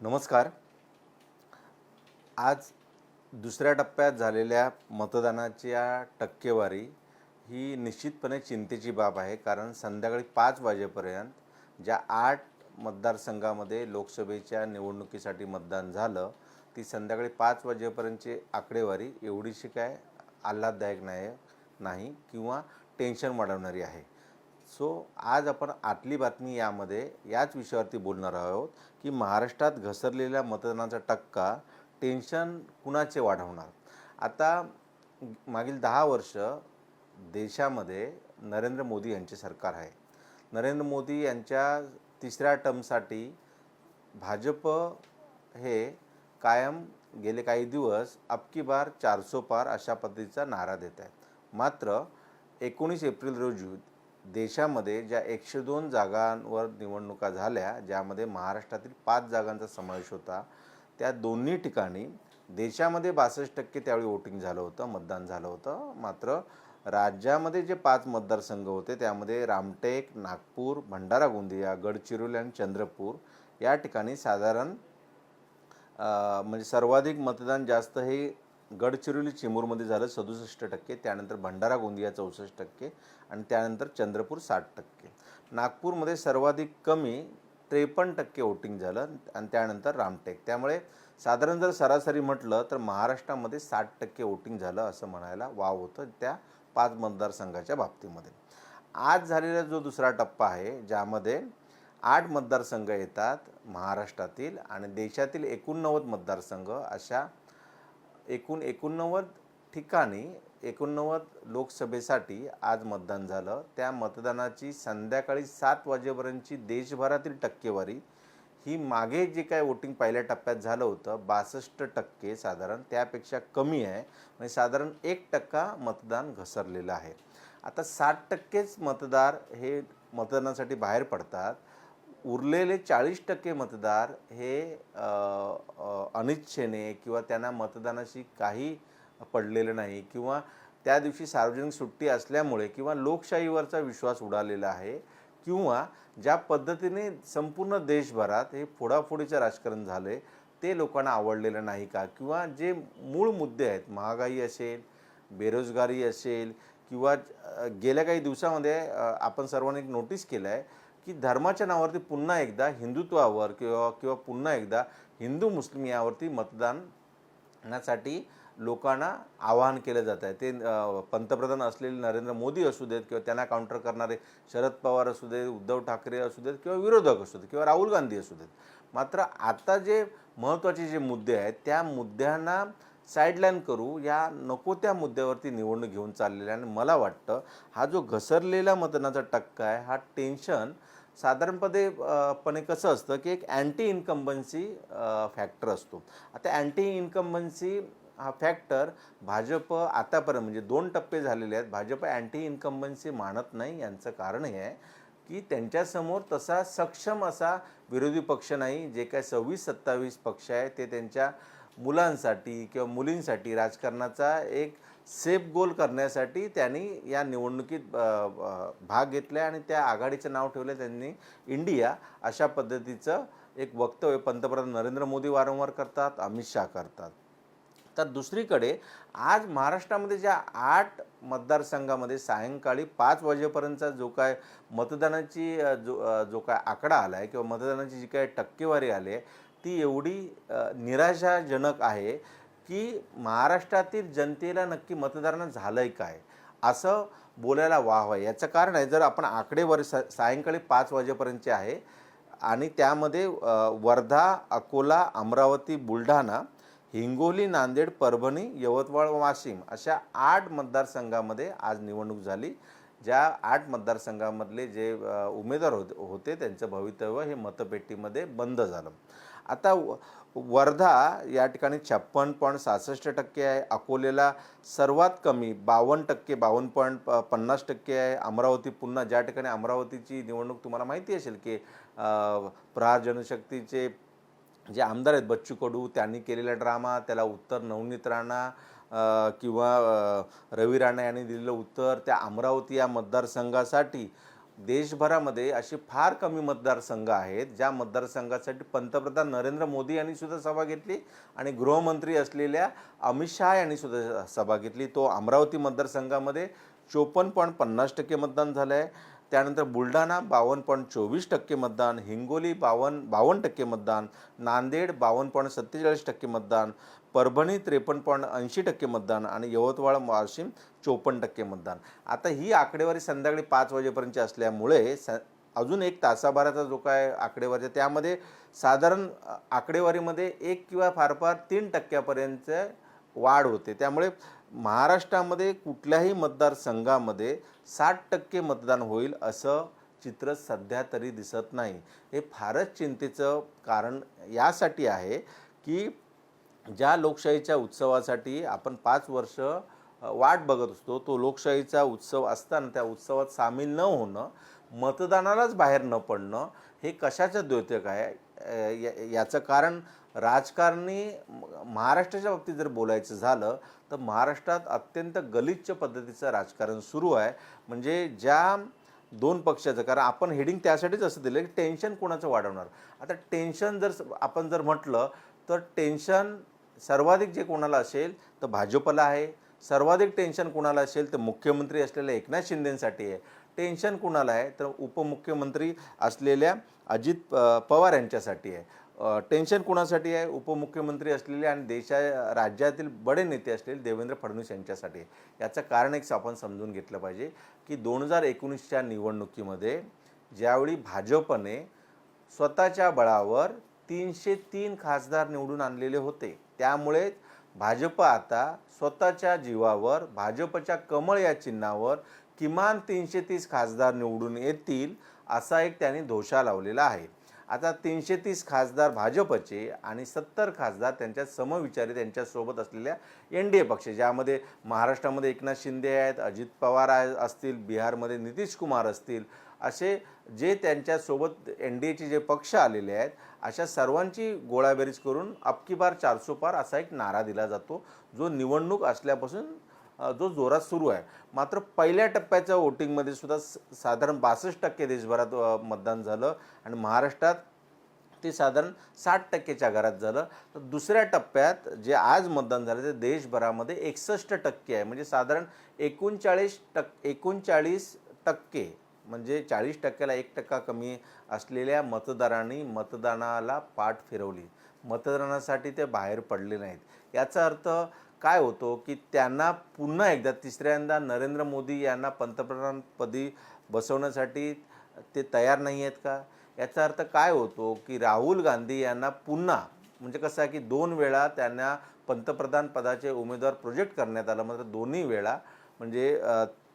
नमस्कार. आज दुसऱ्या टप्प्यात झालेल्या मतदानाच्या टक्केवारी ही निश्चितपणे चिंतेची बाब आहे कारण संध्याकाळी पाच वाजेपर्यंत ज्या आठ मतदारसंघामध्ये लोकसभेच्या निवडणुकीसाठी मतदान झालं ती संध्याकाळी पाच वाजेपर्यंतची आकडेवारी एवढीशी काय आल्हाददायक नाही नाही किंवा टेन्शन वाढवणारी आहे. सो आज आपण आतली बातमी यामध्ये याच विषयावरती बोलणार आहोत की महाराष्ट्रात घसरलेल्या मतदानाचा टक्का टेन्शन कुणाचे वाढवणार? आता मागील दहा वर्ष देशामध्ये नरेंद्र मोदी यांचे सरकार आहे. नरेंद्र मोदी यांच्या तिसऱ्या टर्मसाठी भाजप हे कायम गेले काही दिवस अबकी बार चारसो पार अशा पद्धतीचा नारा देत आहेत. मात्र एकोणीस एप्रिल रोजी देशामध्ये ज्या एकशे दोन जागांवर निवडणुका झाल्या ज्यामध्ये महाराष्ट्रातील पाच जागांचा समावेश होता त्या दोन्ही ठिकाणी देशामध्ये बासष्ट टक्के त्यावेळी वोटिंग झालं होतं मतदान झालं होतं. मात्र राज्यामध्ये जे पाच मतदारसंघ होते त्यामध्ये रामटेक नागपूर भंडारा गोंदिया गडचिरोली आणि चंद्रपूर या ठिकाणी साधारण म्हणजे सर्वाधिक मतदान जास्त हे गडचिरोली चिमूरमध्ये झालं सदुसष्ट टक्के त्यानंतर भंडारा गोंदिया चौसष्ट टक्के आणि त्यानंतर चंद्रपूर साठ टक्के. नागपूरमध्ये सर्वाधिक कमी त्रेपन्न टक्के वोटिंग झालं आणि त्यानंतर रामटेक. त्यामुळे साधारण जर सरासरी म्हटलं तर महाराष्ट्रामध्ये साठ टक्के वोटिंग झालं असं म्हणायला वाव होतं त्या पाच मतदारसंघाच्या बाबतीमध्ये. आज झालेला जो दुसरा टप्पा आहे ज्यामध्ये आठ मतदारसंघ येतात महाराष्ट्रातील आणि देशातील एकोणनव्वद मतदारसंघ अशा एकूण एकोणनव्वद ठिकाणी एकोणनव्वद लोकसभेसाठी आज मतदान झालं. त्या मतदानाची संध्याकाळी सात वाजेपर्यंतची देशभरातील टक्केवारी ही मागे जे काय वोटिंग पहिल्या टप्प्यात झालं होतं बासष्ट टक्के साधारण त्यापेक्षा कमी आहे. म्हणजे साधारण एक टक्का मतदान घसरलेलं आहे. आता साठ टक्केच मतदार हे मतदानासाठी बाहेर पडतात. उरलेले चाळीस टक्के मतदार हे अनिच्छेने किंवा त्यांना मतदानाशी काही पडलेलं नाही किंवा त्या दिवशी सार्वजनिक सुट्टी असल्यामुळे किंवा लोकशाहीवरचा विश्वास उडालेला आहे किंवा ज्या पद्धतीने संपूर्ण देशभरात हे फोडाफोडीचं राजकारण झाले ते लोकांना आवडलेलं नाही का? किंवा जे मूळ मुद्दे आहेत महागाई असेल बेरोजगारी असेल किंवा गेल्या काही दिवसामध्ये आपण सर्वांनी एक नोटीस केलं आहे की धर्माच्या नावावरती पुन्हा एकदा हिंदुत्वावर किंवा किंवा पुन्हा एकदा हिंदू मुस्लिम यावरती मतदानासाठी लोकांना आवाहन केलं जात आहे. ते पंतप्रधान असलेले नरेंद्र मोदी असू देत किंवा त्यांना काउंटर करणारे शरद पवार असू देत उद्धव ठाकरे असू देत किंवा विरोधक असू देत किंवा राहुल गांधी असू देत. मात्र आता जे महत्त्वाचे जे मुद्दे आहेत त्या मुद्द्यांना साईडलाईन करू या नको त्या मुद्द्यावरती निवडणूक घेऊन चाललेल्या आणि मला वाटतं हा जो घसरलेला मतदानाचा टक्का आहे हा टेन्शन साधारणपणे पणे कसं असतं की एक अँटी इन्कम्बन्सी फॅक्टर असतो. आता अँटी इन्कम्बन्सी हा फॅक्टर भाजप आतापर्यंत म्हणजे दोन टप्पे झालेले आहेत. भाजप अँटी इन्कम्बन्सी मानत नाही. यांचं कारण हे आहे की त्यांच्यासमोर तसा सक्षम असा विरोधी पक्ष नाही. जे काय सव्वीस सत्तावीस पक्ष आहे ते त्यांच्या मुलांसाठी किंवा मुलींसाठी राजकारणाचा एक सेफ गोल करण्यासाठी त्यांनी या निवडणुकीत भाग घेतला आणि त्या आघाडीचं नाव ठेवलं त्यांनी इंडिया अशा पद्धतीचं एक वक्तव्य पंतप्रधान नरेंद्र मोदी वारंवार करतात अमित शहा करतात. तर दुसरीकडे आज महाराष्ट्रामध्ये ज्या आठ मतदारसंघामध्ये सायंकाळी पाच वाजेपर्यंतचा जो काय मतदानाची जो जो काय आकडा आला आहे किंवा मतदानाची जी काय टक्केवारी आली आहे ती एवढी निराशाजनक आहे की महाराष्ट्रातील जनतेला नक्की मतदारांना झालं आहे काय? असं बोलायला वाव आहे याचं कारण आहे जर आपण आकडेवारी सा सायंकाळी पाच वाजेपर्यंतचे आहे आणि त्यामध्ये वर्धा अकोला अमरावती बुलढाणा हिंगोली नांदेड परभणी यवतमाळ वाशिम अशा आठ मतदारसंघामध्ये आज निवडणूक झाली. ज्या आठ मतदारसंघामधले जे उमेदवार होते होते त्यांचं भवितव्य हे मतपेटीमध्ये बंद झालं. आता व- वर्धा या ठिकाणी छप्पन पॉईंट सहासष्ट टक्के आहे. अकोलेला सर्वात कमी बावन्न टक्के बावन्न पॉईंट प पन्नास टक्के आहे. अमरावती पुन्हा ज्या ठिकाणी अमरावतीची निवडणूक तुम्हाला माहिती असेल की प्रहार जनशक्तीचे जे आमदार आहेत बच्चू कडू त्यांनी केलेला ड्रामा त्याला उत्तर नवनीत राणा किंवा रवी राणा यांनी दिलेलं उत्तर त्या अमरावती या मतदारसंघासाठी देशभरामध्ये असे फार कमी मतदारसंघ आहेत ज्या मतदारसंघासाठी पंतप्रधान नरेंद्र मोदी यांनी सुद्धा सभा घेतली आणि गृहमंत्री असलेल्या अमित शहा यांनी सुद्धा सभा घेतली. तो अमरावती मतदारसंघामध्ये चोपन्न पॉईंट पन्नास टक्के मतदान झालं आहे त्यानंतर बुलढाणा बावन्न पॉईंट चोवीस टक्के मतदान हिंगोली बावन्न बावन्न टक्के मतदान नांदेड बावन्न पॉईंट सत्तेचाळीस टक्के मतदान परभणी त्रेपन्न पॉईंट ऐंशी टक्के मतदान आणि यवतमाळ वाशिम चोपन्न टक्के मतदान. आता ही आकडेवारी संध्याकाळी पाच वाजेपर्यंतची असल्यामुळे स अजून एक तासाभराचा जो काय आकडेवारी त्यामध्ये साधारण आकडेवारीमध्ये एक किंवा फार फार तीन टक्क्यापर्यंत वाढ होते. त्यामुळे महाराष्ट्रामध्ये कुठल्याही मतदारसंघामध्ये साठ टक्के मतदान होईल असं चित्र सध्या तरी दिसत नाही. हे फारच चिंतेचं कारण यासाठी आहे की ज्या लोकशाहीच्या उत्सवासाठी आपण पाच वर्ष वाट बघत असतो तो लोकशाहीचा उत्सव असताना त्या उत्सवात सामील न होणं मतदानालाच बाहेर न पडणं हे कशाचं द्योतक आहे? या- याचं कारण राजकारणी महाराष्ट्राच्या बाबतीत जर बोलायचं झालं तर महाराष्ट्रात अत्यंत गलिच्छ पद्धतीचं राजकारण सुरू आहे. म्हणजे ज्या दोन पक्षाचं कारण आपण हेडिंग त्यासाठीच असं दिलं की टेन्शन कोणाचं वाढवणार? आता टेन्शन जर आपण जर म्हटलं तर टेन्शन सर्वाधिक जे कोणाला असेल तर भाजपला आहे. सर्वाधिक टेन्शन कोणाला असेल तर मुख्यमंत्री असलेल्या एकनाथ शिंदेसाठी आहे. टेन्शन कोणाला आहे तर उपमुख्यमंत्री असलेल्या अजित पवार यांच्यासाठी आहे. टेन्शन कोणासाठी आहे? उपमुख्यमंत्री असलेले आणि देशा राज्यातील बडे नेते असलेले देवेंद्र फडणवीस यांच्यासाठी आहे. याचं कारण एक आपण समजून घेतलं पाहिजे की दोन हजार एकोणीसच्या निवडणुकीमध्ये ज्यावेळी भाजपने स्वतःच्या बळावर तीनशे तीन खासदार निवडून आणलेले होते. त्यामुळे भाजप आता स्वतःच्या जीवावर भाजपच्या कमळ या चिन्हावर किमान तीनशे तीस खासदार निवडून येतील असा एक त्यांनी धोशा लावलेला आहे. आता तीनशे तीस खासदार भाजपचे आणि सत्तर खासदार त्यांच्या समविचारी त्यांच्यासोबत असलेल्या एन डी ए पक्ष ज्यामध्ये महाराष्ट्रामध्ये एकनाथ शिंदे आहेत अजित पवार आहे असतील बिहारमध्ये नितीश कुमार असतील असे जे त्यांच्यासोबत एन डी एचे जे पक्ष आलेले आहेत अशा सर्वांची गोळाबेरीज करून अबकी बार चारसो पार असा एक नारा दिला जातो जो निवडणूक असल्यापासून जो जोरात सुरू आहे. मात्र पहिल्या टप्प्याच्या वोटिंगमध्ये सुद्धा स- साधारण बासष्ट टक्के देशभरात मतदान झालं आणि महाराष्ट्रात ते साधारण साठ टक्केच्या घरात झालं. तर दुसऱ्या टप्प्यात जे आज मतदान झालं ते देशभरामध्ये एकसष्ट टक्के आहे. म्हणजे साधारण एकोणचाळीस टक् एकोणचाळीस टक्के म्हणजे चाळीस टक्क्याला एक टक्का कमी असलेल्या मतदारांनी मतदानाला पाठ फिरवली. मतदानासाठी ते बाहेर पडले नाहीत. याचा अर्थ काय होतो की त्यांना पुन्हा एकदा तिसऱ्यांदा नरेंद्र मोदी यांना पंतप्रधानपदी बसवण्यासाठी ते तयार नाही आहेत का? याचा अर्थ काय होतो की राहुल गांधी यांना पुन्हा म्हणजे कसं आहे की दोन वेळा त्यांना पंतप्रधान पदाचे उमेदवार प्रोजेक्ट करण्यात आलं मात्र दोन्ही वेळा म्हणजे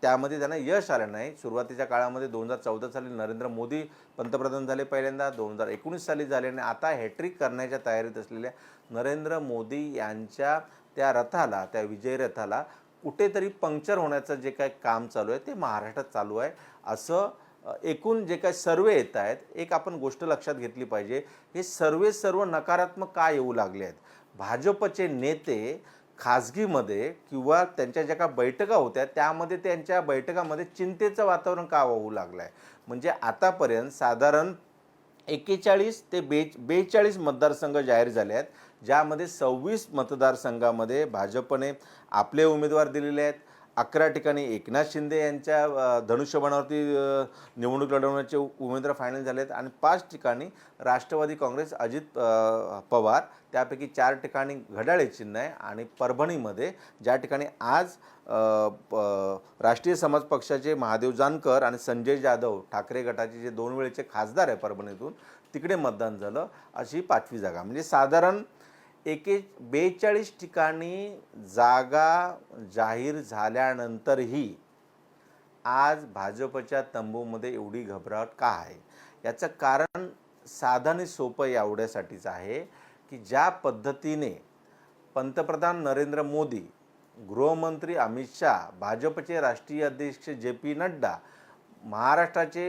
त्यामध्ये त्यांना यश आलं नाही. सुरुवातीच्या काळामध्ये दोन हजार चौदा साली नरेंद्र मोदी पंतप्रधान झाले पहिल्यांदा दोन हजार एकोणीस साली झाले आणि आता हॅट्रिक करण्याच्या तयारीत असलेल्या नरेंद्र मोदी यांच्या त्या रथाला त्या विजय रथाला कुठेतरी पंक्चर होण्याचं जे काही काम चालू आहे ते महाराष्ट्रात चालू आहे. असं एकूण जे काही सर्वे येत आहेत एक आपण गोष्ट लक्षात घेतली पाहिजे. हे सर्वे सर्व नकारात्मक का येऊ लागले आहेत? भाजपचे नेते खाजगीमध्ये किंवा त्यांच्या ज्या काही बैठका होत्या त्यामध्ये त्यांच्या बैठकामध्ये चिंतेचं वातावरण का होऊ लागलं आहे म्हणजे आतापर्यंत साधारण एक्केचाळीस ते बे बेचाळीस मतदारसंघ जाहीर झाले आहेत ज्यामध्ये सव्वीस मतदारसंघामध्ये भाजपने आपले उमेदवार दिलेले आहेत. अकरा ठिकाणी एकनाथ शिंदे यांच्या धनुष्यबाणावरती निवडणूक लढवण्याचे उमेदवार फायनल झाले आहेत आणि पाच ठिकाणी राष्ट्रवादी काँग्रेस अजित पवार त्यापैकी चार ठिकाणी घड्याळे चिन्ह आहे. आणि परभणीमध्ये ज्या ठिकाणी आज प- राष्ट्रीय समाज पक्षाचे महादेव जानकर आणि संजय जाधव ठाकरे गटाचे जे दोन वेळेचे खासदार आहे परभणीतून तिकडे मतदान झालं अशी पाचवी जागा. म्हणजे साधारण एके बेचाळीस ठिकाणी जागा जाहीर झाल्यानंतरही आज भाजपच्या तंबूमध्ये एवढी घबराट का आहे? याचं कारण साधं आणि सोपं एवढ्यासाठीच आहे की ज्या पद्धतीने पंतप्रधान नरेंद्र मोदी गृहमंत्री अमित शहा भाजपचे राष्ट्रीय अध्यक्ष जे पी नड्डा महाराष्ट्राचे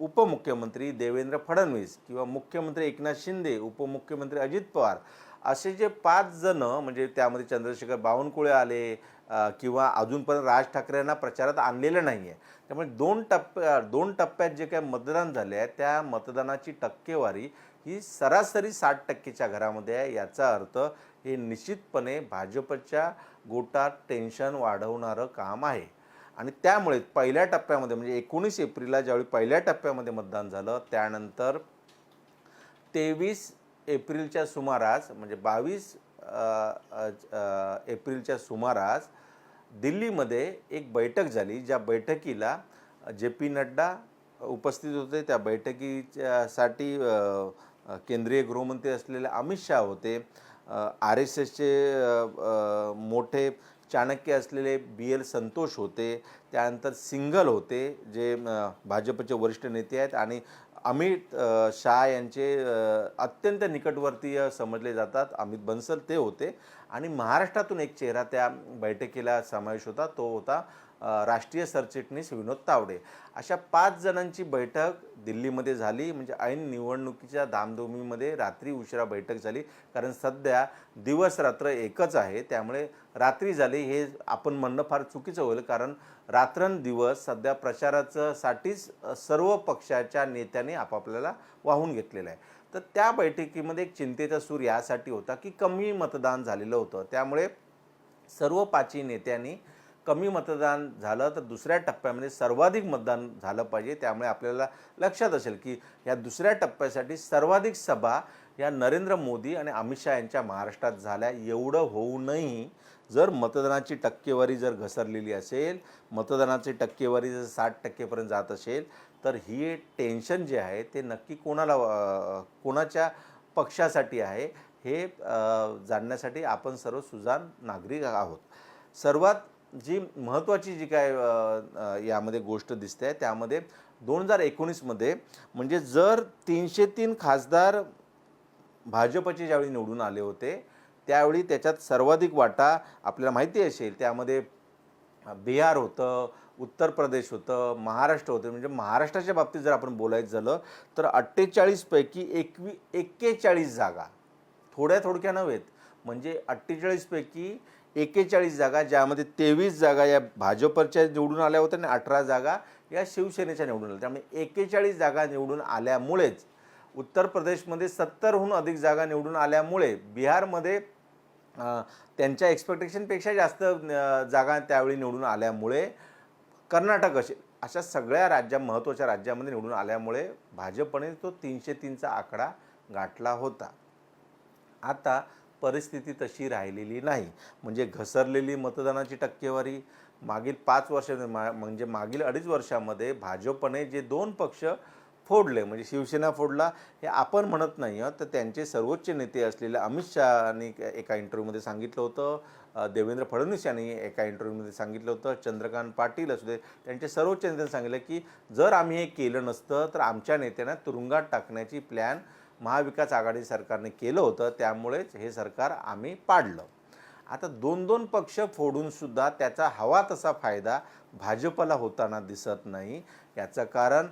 उपमुख्यमंत्री देवेंद्र फडणवीस किंवा मुख्यमंत्री एकनाथ शिंदे उपमुख्यमंत्री अजित पवार असे जे पाच जण म्हणजे त्यामध्ये चंद्रशेखर बावनकुळे आले किंवा अजूनपर्यंत राज ठाकरेंना प्रचारात आणलेलं नाही आहे त्यामुळे दोन टप्प्या दोन टप्प्यात जे काही मतदान झाले आहे त्या मतदानाची टक्केवारी ही सरासरी साठ टक्केच्या घरामध्ये आहे. याचा अर्थ हे निश्चितपणे भाजपच्या गोटात टेन्शन वाढवणारं काम आहे. आणि त्यामुळे पहिल्या टप्प्यामध्ये म्हणजे एकोणीस एप्रिलला ज्यावेळी पहिल्या टप्प्यामध्ये मतदान झालं त्यानंतर तेवीस एप्रिलच्या सुमारास म्हणजे बावीस एप्रिलच्या सुमारास दिल्लीमध्ये एक बैठक झाली ज्या बैठकीला जे पी नड्डा उपस्थित होते त्या बैठकीच्यासाठी केंद्रीय गृहमंत्री असलेले अमित शाह होते आर एस एसचे मोठे चाणक्य असलेले बी एल संतोष होते त्यानंतर सिंगल होते जे भाजपचे वरिष्ठ नेते आहेत आणि अमित शाह यांचे अत्यंत निकटवर्तीय समजले जातात. अमित बन्सल ते होते. आणि महाराष्ट्रातून एक चेहरा त्या बैठकीला समावेश होता. तो होता राष्ट्रीय सरचिटणीस विनोद तावडे. अशा पाच जणांची बैठक दिल्लीमध्ये झाली. म्हणजे ऐन निवडणुकीच्या धामधुमीमध्ये रात्री उशिरा बैठक झाली. कारण सध्या दिवस रात्र एकच आहे. त्यामुळे रात्री झाली हे आपण म्हणणं फार चुकीचं होईल. कारण रात्रंदिवस सध्या प्रचाराचं साठीच सर्व पक्षाच्या नेत्यांनी आपापल्याला वाहून घेतलेलं आहे. तर त्या बैठकीमध्ये एक चिंतेचा सूर यासाठी होता की कमी मतदान झालेलं होतं. त्यामुळे सर्व पाचही नेत्यांनी कमी मतदान झालं तर दुसऱ्या टप्प्यामध्ये सर्वाधिक मतदान झालं पाहिजे त्यामुळे आपल्याला लक्षात असेल की या दुसऱ्या टप्प्यासाठी सर्वाधिक सभा या नरेंद्र मोदी आणि अमित शहा यांच्या महाराष्ट्रात झाल्या. एवढं होऊनही जर मतदानाची टक्केवारी जर घसरलेली असेल मतदानाची टक्केवारी जर साठ टक्केपर्यंत जात असेल तर ही टेन्शन जे आहे ते नक्की कोणाला कोणाच्या पक्षासाठी आहे हे जाणण्यासाठी आपण सर्व सुजाण नागरिक आहोत. सर्वात जी महत्त्वाची जी काय यामध्ये गोष्ट दिसते आहे त्यामध्ये दोन हजार एकोणीसमध्ये म्हणजे जर तीनशे तीन खासदार भाजपचे ज्यावेळी निवडून आले होते त्यावेळी त्याच्यात सर्वाधिक वाटा आपल्याला माहिती असेल त्यामध्ये बिहार होतं उत्तर प्रदेश होतं महाराष्ट्र होतं. म्हणजे महाराष्ट्राच्या बाबतीत जर आपण बोलायचं झालं तर अठ्ठेचाळीसपैकी एकवी एक्केचाळीस जागा थोड्या थोडक्या नव्हेत. म्हणजे अठ्ठेचाळीसपैकी एक्केचाळीस जागा ज्यामध्ये तेवीस जागा या भाजपच्या निवडून आल्या होत्या आणि अठरा जागा या शिवसेनेच्या निवडून आल्या. त्यामुळे एक्केचाळीस जागा निवडून आल्यामुळेच उत्तर प्रदेशमध्ये सत्तरहून अधिक जागा निवडून आल्यामुळे बिहारमध्ये त्यांच्या एक्सपेक्टेशनपेक्षा जास्त जागा त्यावेळी निवडून आल्यामुळे कर्नाटक असे अशा सगळ्या राज्या महत्त्वाच्या राज्यामध्ये निवडून आल्यामुळे भाजपने तो तीनशे तीनचा आकडा गाठला होता. आता परिस्थिती तशी राहिलेली नाही. म्हणजे घसरलेली मतदानाची टक्केवारी मागील पाच वर्षामध्ये मा- म्हणजे मागील अडीच वर्षामध्ये भाजपने जे दोन पक्ष फोडले म्हणजे शिवसेना फोडला हे आपण म्हणत नाही आहोत. तर त्यांचे सर्वोच्च नेते असलेले अमित शहानी एका इंटरव्ह्यूमध्ये सांगितलं होतं. देवेंद्र फडणवीस यांनी एका इंटरव्ह्यूमध्ये सांगितलं होतं. चंद्रकांत पाटील असू दे त्यांचे सर्वोच्च नेत्यांनी सांगितलं की जर आम्ही हे केलं नसतं तर आमच्या नेत्यांना तुरुंगात टाकण्याची प्लॅन महाविकास आघाडी सरकारने केलं होतं त्यामुळेच हे सरकार आम्ही पाडलं. आता दोन दोन पक्ष फोडूनसुद्धा त्याचा हवा तसा फायदा भाजपला होताना दिसत नाही. याचं कारण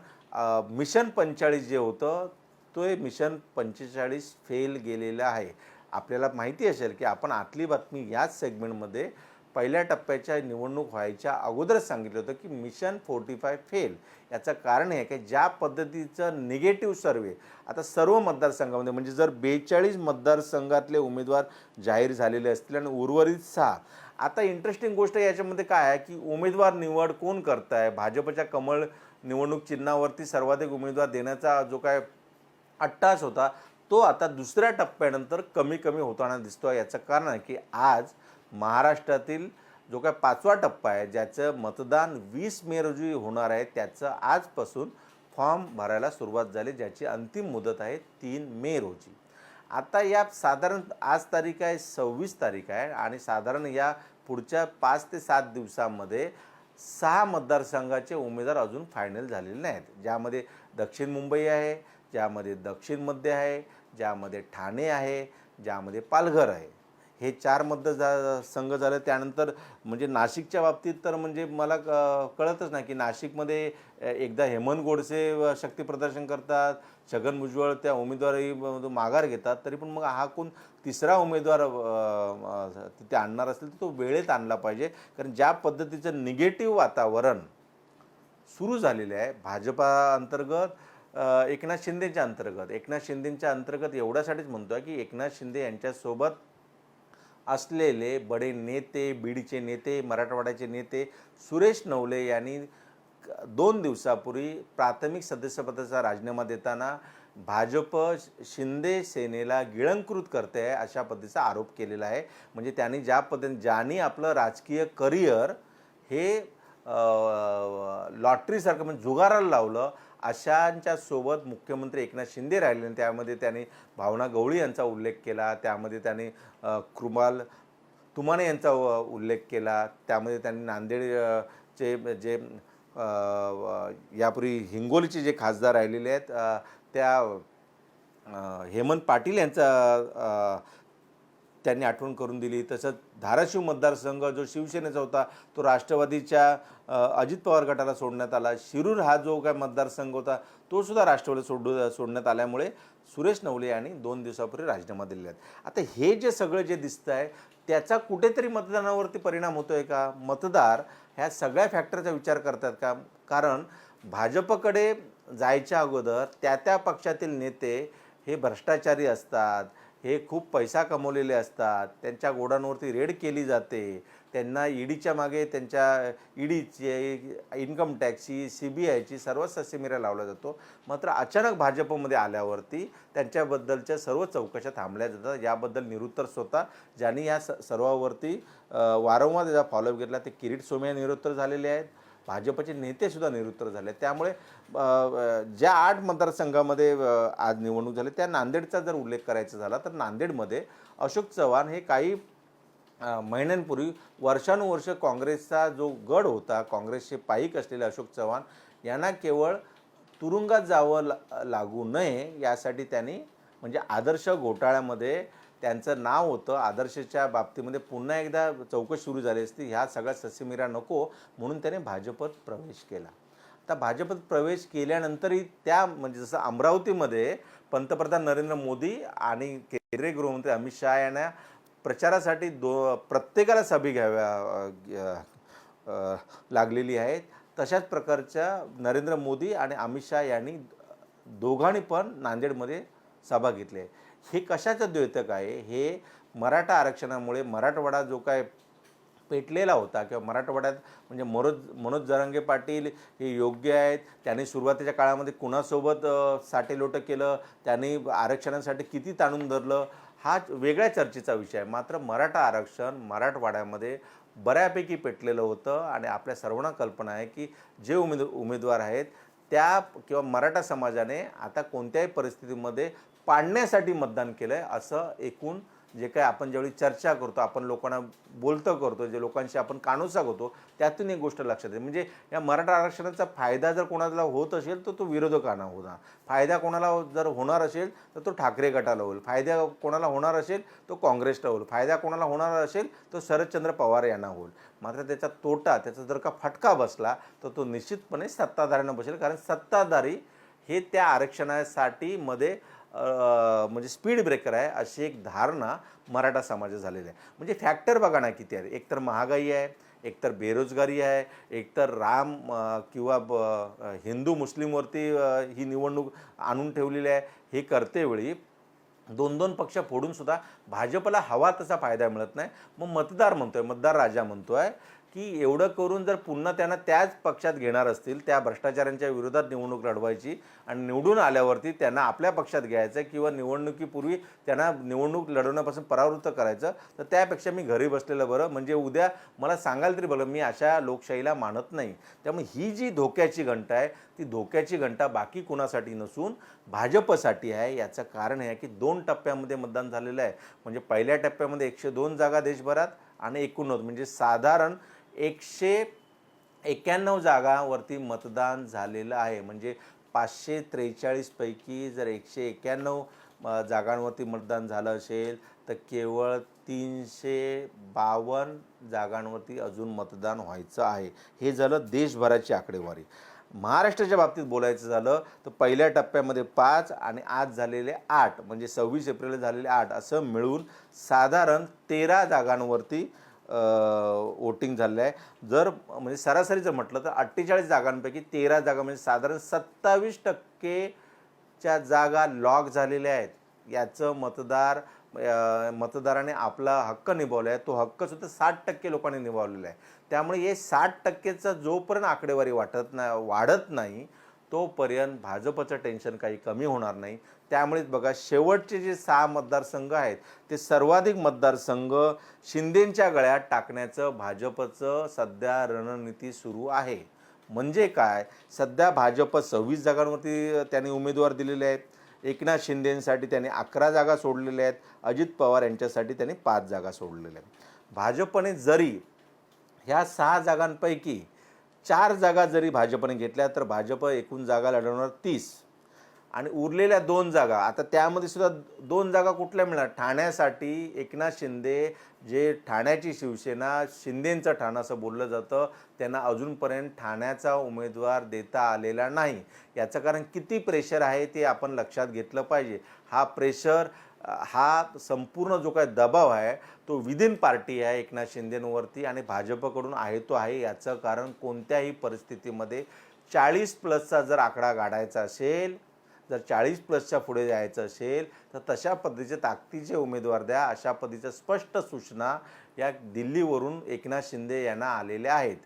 मिशन पंचेचाळीस जे होतं तो हे मिशन पंचेचाळीस फेल गेलेलं आहे. आपल्याला माहिती असेल की आपण आतली बातमी याच सेगमेंटमध्ये पहिल्या टप्प्याच्या निवडणूक व्हायच्या अगोदरच सांगितलं होतं की मिशन फोर्टी फाय फेल. याचं कारण हे आहे की ज्या पद्धतीचं निगेटिव्ह सर्वे आता सर्व मतदारसंघामध्ये म्हणजे जर बेचाळीस मतदारसंघातले उमेदवार जाहीर झालेले असतील आणि उर्वरित सहा आता इंटरेस्टिंग गोष्ट याच्यामध्ये काय आहे की उमेदवार निवड कोण करत आहे भाजपच्या कमळ निवडणूक चिन्हावरती सर्वाधिक उमेदवार देण्याचा जो काय अट्टास होता तो आता दुसऱ्या टप्प्यानंतर कमी कमी होताना दिसतो आहे याचं कारण आहे की आज महाराष्ट्रातील जो काय पाचवा टप्पा आहे ज्याचं मतदान वीस मे रोजी होणार आहे त्याचं आजपासून फॉर्म भरायला सुरुवात झाली ज्याची अंतिम मुदत आहे तीन मे रोजी. आता या साधारण आज तारीख आहे सव्वीस तारीख आहे आणि साधारण या पुढच्या पाच ते सात दिवसामध्ये सहा मतदारसंघाचे उमेदवार अजून फायनल झालेले नाहीत. ज्यामध्ये दक्षिण मुंबई आहे ज्यामध्ये दक्षिण मध्य आहे ज्यामध्ये ठाणे आहे ज्यामध्ये पालघर आहे. हे चार मतदार जा संघ झालं त्यानंतर म्हणजे नाशिकच्या बाबतीत तर म्हणजे मला क- कळतच नाही की नाशिकमध्ये एकदा हेमंत गोडसे शक्तीप्रदर्शन करतात छगन भुजबळ त्या उमेदवारी मधून माघार घेतात तरी पण मग हा कोण तिसरा उमेदवार तिथे आणणार असेल तर तो वेळेत आणला पाहिजे. कारण ज्या पद्धतीचं निगेटिव्ह वातावरण सुरू झालेलं आहे भाजपा अंतर्गत एकनाथ शिंदेच्या अंतर्गत एकनाथ शिंदेच्या अंतर्गत एवढ्यासाठीच म्हणतो आहे की एकनाथ शिंदे यांच्यासोबत असलेले बडे नेते बीडचे नेते मराठवाड्याचे नेते सुरेश नवले यांनी दोन दिवसापूर्वी प्राथमिक सदस्यपदाचा राजीनामा देताना भाजप शिंदे सेनेला गिळंकृत करते आहे अशा पद्धतीचा आरोप केलेला आहे. म्हणजे त्यांनी ज्या पद्धतीने ज्यांनी आपलं राजकीय करिअर हे लॉटरीसारखं म्हणजे जुगाराला लावलं अशांच्या सोबत मुख्यमंत्री एकनाथ शिंदे राहिले आणि त्यामध्ये त्यांनी भावना गवळी यांचा उल्लेख केला त्यामध्ये त्यांनी कृमाल तुमाने यांचा उल्लेख केला त्यामध्ये त्यांनी नांदेड चे जे यापूर्वी हिंगोलीचे जे खासदार राहिलेले आहेत त्या हेमंत पाटील यांचा त्यांनी आठवण करून दिली. तसंच धाराशिव मतदारसंघ जो शिवसेनेचा होता तो राष्ट्रवादीच्या अजित पवार गटाला सोडण्यात आला. शिरूर हा जो काय मतदारसंघ होता तो सुद्धा राष्ट्रवादी सोडू सोडण्यात आल्यामुळे सुरेश नवले यांनी दोन दिवसापूर्वी राजीनामा दिलेले आहेत. आता हे जे सगळं जे दिसतं आहे त्याचा कुठेतरी मतदानावरती परिणाम होतो आहे का? मतदार ह्या सगळ्या फॅक्टरचा विचार करतात का? कारण भाजपकडे जायच्या अगोदर त्या त्या पक्षातील नेते हे भ्रष्टाचारी असतात हे खूप पैसा कमवलेले असतात. त्यांच्या गोडांवरती रेड केली जाते. त्यांना ईडीच्या मागे त्यांच्या ईडीचे इन्कम टॅक्सची सी बी आयची सर्व ससेमिरा लावला जातो. मात्र अचानक भाजपमध्ये आल्यावरती त्यांच्याबद्दलच्या सर्व चौकशा थांबल्या जातात. याबद्दल निरुत्तर स्वतः ज्यांनी या स सर्वावरती वारंवार त्याचा फॉलोअप घेतला ते किरीट सोमया निरुत्तर झालेले आहेत. भाजपचे नेतेसुद्धा निरुत्तर झाले त्यामुळे ज्या आठ मतदारसंघामध्ये आज निवडणूक झाली त्या नांदेडचा जर उल्लेख करायचा झाला तर नांदेडमध्ये अशोक चव्हाण हे काही महिन्यांपूर्वी वर्षानुवर्ष काँग्रेसचा जो गड होता काँग्रेसचे पायिक असलेले अशोक चव्हाण यांना केवळ तुरुंगात जावं ला- लागू नये यासाठी त्यांनी म्हणजे आदर्श घोटाळ्यामध्ये त्यांचं नाव होतं. आदर्शच्या बाबतीमध्ये पुन्हा एकदा चौकशी सुरू झाली असती. ह्या सगळ्या ससेमिरा नको म्हणून त्याने भाजपत प्रवेश केला. त्या भाजपत प्रवेश केल्यानंतरही त्या म्हणजे जसं अमरावतीमध्ये पंतप्रधान नरेंद्र मोदी आणि केंद्रीय गृहमंत्री अमित शहा यांना प्रचारासाठी दो प्रत्येकाला सभे घ्याव्या लागलेली आहेत. तशाच प्रकारच्या नरेंद्र मोदी आणि अमित शहा यांनी दोघांनी पण नांदेडमध्ये सभा घेतली आहे. हे कशाचं द्योतक आहे? हे मराठा आरक्षणामुळे मराठवाडा जो काय पेटलेला होता किंवा मराठवाड्यात म्हणजे मनोज मनोज जरांगे पाटील हे योग्य आहेत. त्यांनी सुरुवातीच्या काळामध्ये कुणासोबत साठेलोटं साटेलोटं केलं? त्यांनी आरक्षणासाठी किती ताणून धरलं? हा वेगळ्या चर्चेचा विषय आहे. मात्र मराठा आरक्षण मराठवाड्यामध्ये बऱ्यापैकी पेटलेलं होतं आणि आपल्या सर्वांना कल्पना आहे की जे उमेद उमेदवार आहेत त्या किंवा मराठा समाजाने आता कोणत्याही परिस्थितीमध्ये पाडण्यासाठी मतदान केलं आहे असं एकूण जे काय आपण ज्यावेळी चर्चा करतो आपण लोकांना बोलतं करतो जे लोकांशी आपण कानोसा होतो त्यातून एक गोष्ट लक्षात येते. म्हणजे या मराठा आरक्षणाचा फायदा जर कोणाला होत असेल तर तो विरोधकांना होणार. फायदा कोणाला जर होणार असेल तर तो ठाकरे गटाला होईल. फायदा कोणाला होणार असेल तो काँग्रेसला होईल. फायदा कोणाला होणार असेल तो शरदचंद्र पवार यांना होईल. मात्र त्याचा तोटा त्याचा जर का फटका बसला तर तो निश्चितपणे सत्ताधाऱ्यांना बसेल. कारण सत्ताधारी हे त्या आरक्षणासाठी मध्ये म्हणजे स्पीड ब्रेकर आहे अशी एक धारणा मराठा समाजात झालेली आहे. म्हणजे फॅक्टर बघा ना किती आहे. एकतर महागाई आहे एकतर बेरोजगारी आहे एकतर राम किंवा ब- हिंदू मुस्लिमवरती ही निवडणूक आणून ठेवलेली आहे हे करतेवेळी दोन दोन पक्ष फोडूनसुद्धा भाजपला हवा तसा फायदा मिळत नाही. मग मतदार म्हणतो आहे मतदार राजा म्हणतो आहे की एवढं करून जर पुन्हा त्यांना त्याच पक्षात घेणार असतील त्या भ्रष्टाचारांच्या विरोधात निवडणूक लढवायची आणि निवडून आल्यावरती त्यांना आपल्या पक्षात घ्यायचं किंवा निवडणुकीपूर्वी त्यांना निवडणूक लढवण्यापासून परावृत्त करायचं तर त्यापेक्षा मी घरी बसलेलं बरं. म्हणजे उद्या मला सांगाल तरी बरं मी अशा लोकशाहीला मानत नाही. त्यामुळे ही जी धोक्याची घंटा आहे ती धोक्याची घंटा बाकी कुणासाठी नसून भाजपसाठी आहे. याचं कारण हे आहे की दोन टप्प्यामध्ये मतदान झालेलं आहे. म्हणजे पहिल्या टप्प्यामध्ये एकशे दोन जागा देशभरात आणि एकूणच म्हणजे साधारण एकशे एक्क्याण्णव जागावरती मतदान झालेलं आहे. म्हणजे पाचशे त्रेचाळीसपैकी जर एकशे एक्क्याण्णव जागांवरती मतदान झालं असेल तर केवळ तीनशे बावन्न जागांवरती अजून मतदान व्हायचं आहे. हे झालं देशभराची आकडेवारी. महाराष्ट्राच्या बाबतीत बोलायचं झालं तर पहिल्या टप्प्यामध्ये पाच आणि आज झालेले आठ म्हणजे सव्वीस एप्रिल झालेले आठ असं मिळून साधारण तेरा जागांवरती वोटिंग झालेलं आहे. जर म्हणजे सरासरी जर म्हटलं तर अठ्ठेचाळीस जागांपैकी तेरा जागा म्हणजे साधारण सत्तावीस टक्केच्या जागा लॉक झालेल्या आहेत. याचं मतदार मतदाराने आपला हक्क निभावला आहे. तो हक्क सुद्धा साठ टक्के लोकांनी निभावलेला आहे. त्यामुळे हे साठ टक्केचा जोपर्यंत आकडेवारी वाटत नाही वाढत नाही तोपर्यंत भाजपचं टेन्शन काही कमी होणार नाही. त्यामुळेच बघा शेवटचे जे सहा मतदारसंघ आहेत ते सर्वाधिक मतदारसंघ शिंदेंच्या गळ्यात टाकण्याचं भाजपचं सध्या रणनीती सुरू आहे. म्हणजे काय? सध्या भाजप सव्वीस जागांवरती त्यांनी उमेदवार दिलेले आहेत. एकनाथ शिंदेंसाठी त्यांनी अकरा जागा सोडलेल्या आहेत. अजित पवार यांच्यासाठी त्यांनी पाच जागा सोडलेल्या आहेत. भाजपने जरी ह्या सहा जागांपैकी चार जागा जरी भाजपने घेतल्या तर भाजप एकूण जागा लढवणार तीस. आणि उरलेल्या दोन जागा आता त्यामध्ये सुद्धा दोन जागा कुठल्या मिळणार? ठाण्यासाठी एकनाथ शिंदे जे ठाण्याची शिवसेना शिंदेंचं ठाणं असं बोललं जातं त्यांना अजूनपर्यंत ठाण्याचा उमेदवार देता आलेला नाही. याचं कारण किती प्रेशर आहे ते आपण लक्षात घेतलं पाहिजे. हा प्रेशर हा संपूर्ण जो काय दबाव आहे तो विदिन पार्टी आहे एकनाथ शिंदेंवरती आणि भाजपकडून आहे तो आहे. याचं कारण कोणत्याही परिस्थितीमध्ये चाळीस प्लसचा जर आकडा गाडायचा असेल जर चाळीस प्लसच्या पुढे जायचं असेल तर तशा पद्धतीचे ताकदीचे उमेदवार द्या अशा पद्धतीच्या स्पष्ट सूचना या दिल्लीवरून एकनाथ शिंदे यांना आलेल्या आहेत.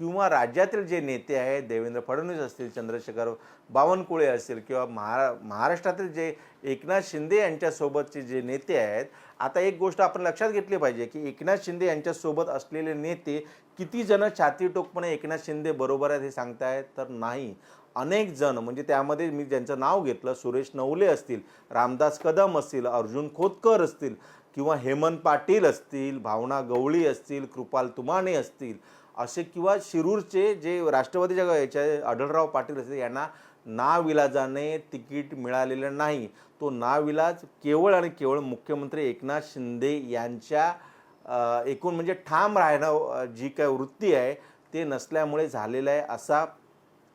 किंवा राज्यातील जे नेते आहेत देवेंद्र फडणवीस असतील चंद्रशेखर बावनकुळे असतील किंवा महा महाराष्ट्रातील जे एकनाथ शिंदे यांच्यासोबतचे जे नेते आहेत आता एक गोष्ट आपण लक्षात घेतली पाहिजे की एकनाथ शिंदे यांच्यासोबत असलेले नेते किती जण छातीटोकपणे एकनाथ शिंदे बरोबर आहेत हे सांगतायत तर नाही. अनेक जण म्हणजे त्यामध्ये मी ज्यांचं नाव घेतलं सुरेश नवले असतील रामदास कदम असतील अर्जुन खोतकर असतील किंवा हेमंत पाटील असतील भावना गवळी असतील कृपाल तुमाने असतील असे किंवा शिरूरचे जे राष्ट्रवादीच्या याच्या आढळराव पाटील असतील यांना नाविलाजाने तिकीट मिळालेलं नाही. तो नाविलाज केवळ आणि केवळ मुख्यमंत्री एकनाथ शिंदे यांच्या एकूण म्हणजे ठाम राहणं जी काय वृत्ती आहे ते नसल्यामुळे झालेलं आहे असा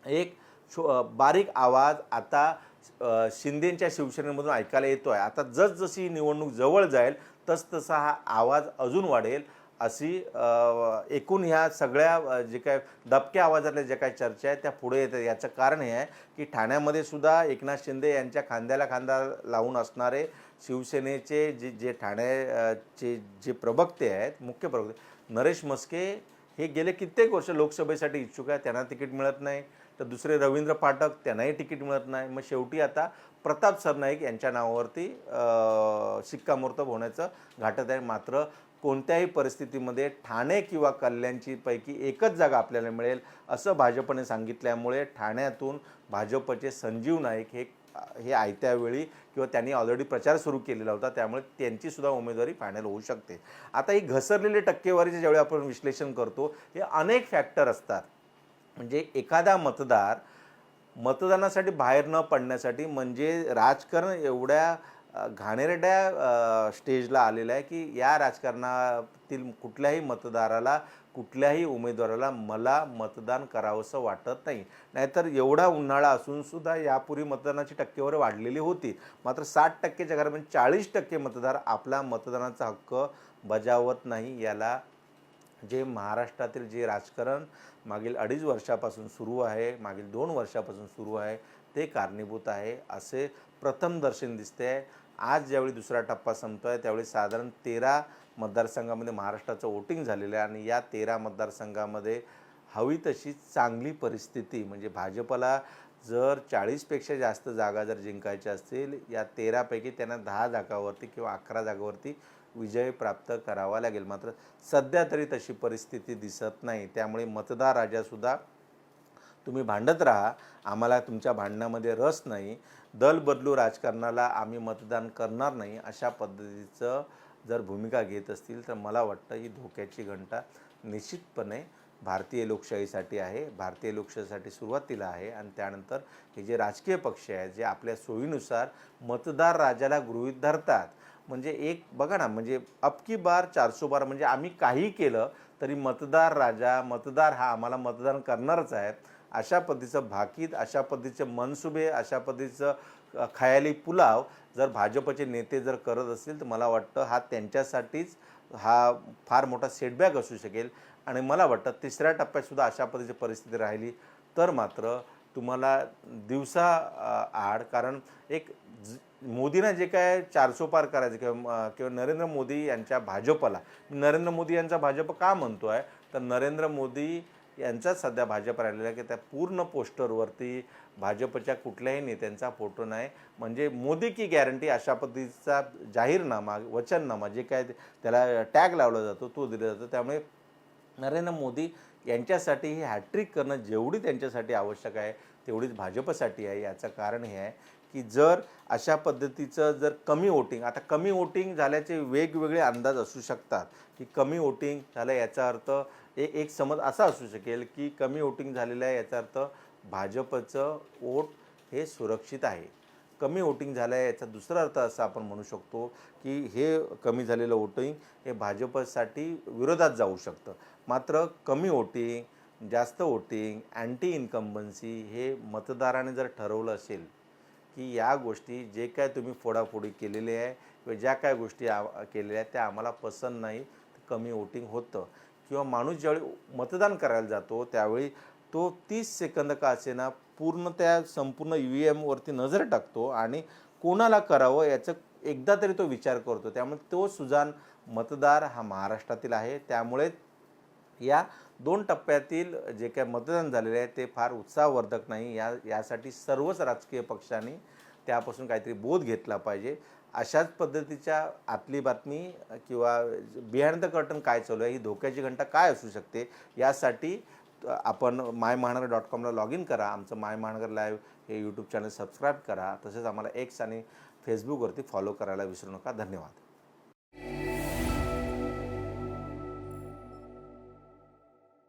एक छो बारीक आवाज आता शिंदेंच्या शिवसेनेमधून ऐकायला येतो आहे आता जसजशी निवडणूक जवळ जाईल तसतसा हा आवाज अजून वाढेल अशी एकूण ह्या सगळ्या जे काय दबक्या आवाजातल्या ज्या काही चर्चा आहेत त्या पुढे येतात. याचं कारण हे आहे की ठाण्यामध्ये सुद्धा एकनाथ शिंदे यांच्या खांद्याला खांदा लावून असणारे शिवसेनेचे जे जे ठाण्याचे जे प्रवक्ते आहेत मुख्य प्रवक्ते नरेश मस्के हे गेले कित्येक वर्ष लोकसभेसाठी इच्छुक आहे त्यांना तिकीट मिळत नाही. तर दुसरे रवींद्र पाठक त्यांनाही तिकीट मिळत नाही. मग शेवटी आता प्रताप सरनाईक यांच्या नावावरती शिक्कामोर्तब होण्याचं घाटत आहे. मात्र कोणत्याही परिस्थितीमध्ये ठाणे किंवा कल्याणची पैकी एकच जागा आपल्याला मिळेल असं भाजपने सांगितल्यामुळे ठाण्यातून भाजपचे संजीव नाईक हे हे आयत्या वेळी किंवा त्यांनी ऑलरेडी प्रचार सुरू केलेला होता. त्यामुळे त्यांची सुद्धा उमेदवारी फायनल होऊ शकते. आता ही घसरलेली टक्केवारीचे ज्यावेळी आपण विश्लेषण करतो हे अनेक फॅक्टर असतात. म्हणजे एखादा मतदार मतदानासाठी बाहेर न पडण्यासाठी म्हणजे राजकारण एवढ्या घाणेरड्या स्टेजला आलेलं आहे की या राजकारणातील कुठल्याही मतदाराला कुठल्याही उमेदवाराला मला मतदान करावंसं वाटत नाही. नाहीतर एवढा उन्हाळा असूनसुद्धा यापूर्वी मतदानाची टक्केवारी वाढलेली होती. मात्र साठ टक्केच्या घरामध्ये चाळीस टक्के मतदार आपला मतदानाचा हक्क बजावत नाही याला जे महाराष्ट्रातील जे राजकारण मागील अडीच वर्षापासून सुरू आहे मागील दोन वर्षापासून सुरू आहे ते कारणीभूत आहे असे प्रथम दर्शन दिसते आहे. आज ज्यावेळी दुसरा टप्पा संपतो आहे त्यावेळी साधारण तेरा मतदारसंघामध्ये महाराष्ट्राचं वोटिंग झालेलं आहे आणि या तेरा मतदारसंघामध्ये हवी तशी चांगली परिस्थिती म्हणजे भाजपला जर चाळीसपेक्षा जास्त जागा जर जिंकायच्या असतील या तेरापैकी त्यांना दहा जागावरती किंवा अकरा जागावरती विजय प्राप्त करावा लागेल. मात्र सध्या तरी तशी परिस्थिती दिसत नाही. त्यामुळे मतदार राजासुद्धा तुम्ही भांडत राहा. आम्हाला तुमच्या भांडणामध्ये रस नाही. दल बदलू राजकारणाला आम्ही मतदान करणार नाही अशा पद्धतीचं जर भूमिका घेत असतील तर मला वाटतं ही धोक्याची घंटा निश्चितपणे भारतीय लोकशाहीसाठी आहे. भारतीय लोकशाहीसाठी सुरुवातीला आहे आणि त्यानंतर हे जे राजकीय पक्ष आहेत जे आपल्या सोयीनुसार मतदार राजाला गृहीत धरतात म्हणजे एक बघा ना म्हणजे अबकी बार चारसो बार म्हणजे आम्ही काही केलं तरी मतदार राजा मतदार हा आम्हाला मतदान करणारच आहे अशा पद्धतीचं भाकीत अशा पद्धतीचे मनसुबे अशा पद्धतीचं खयाली पुलाव जर भाजपचे नेते जर करत असतील तर मला वाटतं हा त्यांच्यासाठीच हा फार मोठा सेटबॅक असू शकेल. आणि मला वाटतं तिसऱ्या टप्प्यातसुद्धा अशा पद्धतीची परिस्थिती राहिली तर मात्र तुम्हाला दिवसा आड कारण एक ज- मोदींना जे काय चारसो पार करायचं किंवा किंवा नरेंद्र मोदी यांच्या भाजपला. नरेंद्र मोदी यांचा भाजप का म्हणतो आहे? तर नरेंद्र मोदी यांचाच सध्या भाजप राहिलेला आहे की त्या पूर्ण पोस्टरवरती भाजपच्या कुठल्याही नेत्यांचा फोटो नाही. म्हणजे मोदी की गॅरंटी अशा पद्धतीचा जाहीरनामा वचननामा जे काय त्याला टॅग लावला जातो तो दिला जातो. त्यामुळे नरेंद्र मोदी यांच्यासाठी ही हॅट्रिक करणं जेवढी त्यांच्यासाठी आवश्यक आहे तेवढीच भाजपसाठी आहे. याचं कारण हे आहे की जर अशा पद्धतीचं जर कमी वोटिंग आता कमी वोटिंग झाल्याचे वेगवेगळे अंदाज असू शकतात की कमी वोटिंग झालं याचा अर्थ एक एक समज असा असू शकेल की कमी वोटिंग झालेलं आहे याचा अर्थ भाजपचं वोट हे सुरक्षित आहे. कमी वोटिंग झालं आहे याचा दुसरा अर्थ असा आपण म्हणू शकतो की हे कमी झालेलं वोटिंग हे भाजपसाठी विरोधात जाऊ शकतं. मात्र कमी वोटिंग जास्त वोटिंग अँटी इन्कम्बन्सी हे मतदाराने जर ठरवलं असेल की या गोष्टी जे काय तुम्ही फोडाफोडी केलेली आहे किंवा ज्या काय गोष्टी आ केलेल्या आहेत त्या आम्हाला पसंत नाही कमी वोटिंग होतं. किंवा माणूस ज्यावेळी मतदान करायला जातो त्यावेळी तो तीस सेकंद का असेना पूर्ण त्या संपूर्ण यू व्ही एमवरती नजर टाकतो आणि कोणाला करावं याचं एकदा तरी तो विचार करतो. त्यामुळे तो सुजान मतदार हा महाराष्ट्रातील आहे. त्यामुळे या दोन टप्प्यातील जे काय मतदान झालेले आहे ते फार उत्साहवर्धक नाही. या यासाठी सर्वच राजकीय पक्षांनी त्यापासून काहीतरी बोध घेतला पाहिजे. अशाच पद्धतीच्या आतली बातमी किंवा बिहाइंड द कर्टन काय चालू आहे ही धोक्याची घंटा काय असू शकते यासाठी आपण माय महानगर डॉट कॉमला लॉग इन करा. आमचं माय महानगर लाईव्ह हे यूट्यूब चॅनल सबस्क्राईब करा. तसेच आम्हाला एक्स आणि फेसबुकवरती फॉलो करायला विसरू नका. धन्यवाद.